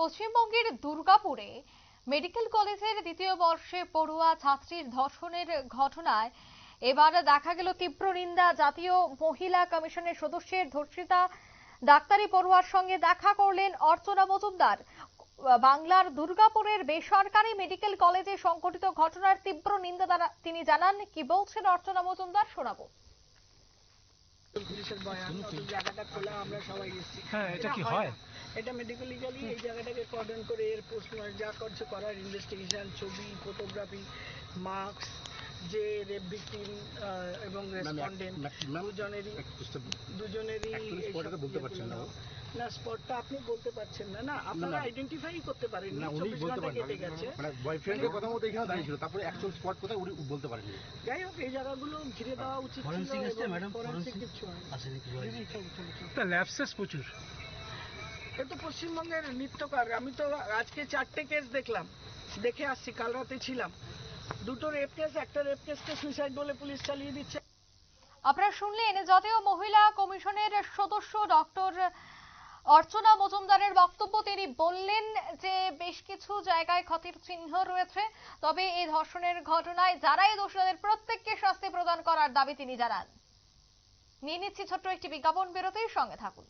পশ্চিমবঙ্গের দুর্গাপুরে মেডিকেল কলেজের দ্বিতীয় বর্ষে পড়ুয়া ছাত্রীর ধর্ষণের ঘটনায় এবার দেখা গেল তীব্র নিন্দা। জাতীয় মহিলা কমিশনের সদস্যের ধর্ষিতা ডাক্তারি পড়ুয়ার সঙ্গে দেখা করলেন অর্চনা মজুমদার। বাংলার দুর্গাপুরের বেসরকারি মেডিকেল কলেজে সংঘটিত ঘটনার তীব্র নিন্দা তিনি জানান। কি বলছেন অর্চনা মজুমদার? শোনাবো। পুলিশের বয়ান জায়গাটা খোলা আমরা সবাই হ্যাঁ, এটা কি হয়? এটা মেডিকেল লিগালি এই জায়গাটাকে কর্ডন করে এর পোস্ট যা করছে করার ইনভেস্টিগেশন ছবি ফটোগ্রাফি মার্কস যে রেপ ভিকটিম এবং রেসপন্ডেন্ট দুজনেরই দুজনেরই Actually spot টা বলতে পারছেন না না স্পটটা আপনি বলতে পারছেন না। না আপনারা। আইডেন্টিফাই করতে পারেন না উনি বলতে পারেন কেটে গেছে। মানে বয়ফ্রেন্ডের কথা মতো এখানে দাঁড়িয়ে ছিল তারপরে অ্যাকচুয়াল স্পট কোথায় উনি বলতে পারেননি। যাই হোক এই জায়গাগুলো ঘিরে দেওয়া উচিত? ফরেন্সিক কিছু হয়নি। আসেনি কিছু। তা ল্যাপসেস প্রচুর। এ তো পশ্চিমবঙ্গের নিত্যকার। আমি তো আজকে চারটে কেস দেখলাম। দেখে আসছি, কাল রাতে ছিলাম। দুটো রেপ কেস একটা রেপ কেসকে সুইসাইড বলে পুলিশ চালিয়ে দিচ্ছে। আপনারা শুনলেন, জাতীয় মহিলা কমিশনের সদস্য ডক্টর অর্চনা মজুমদারের বক্তব্য। তিনি বললেন যে, বেশ কিছু জায়গায় ক্ষতির চিহ্ন রয়েছে। তবে এই ধর্ষণের ঘটনায় যারাই দোষী, তাদের প্রত্যেককে শাস্তি প্রদান করার দাবি তিনি জানান। নিয়ে নিচ্ছি ছোট্ট একটি বিজ্ঞাপন, বিরতির সঙ্গে থাকুন।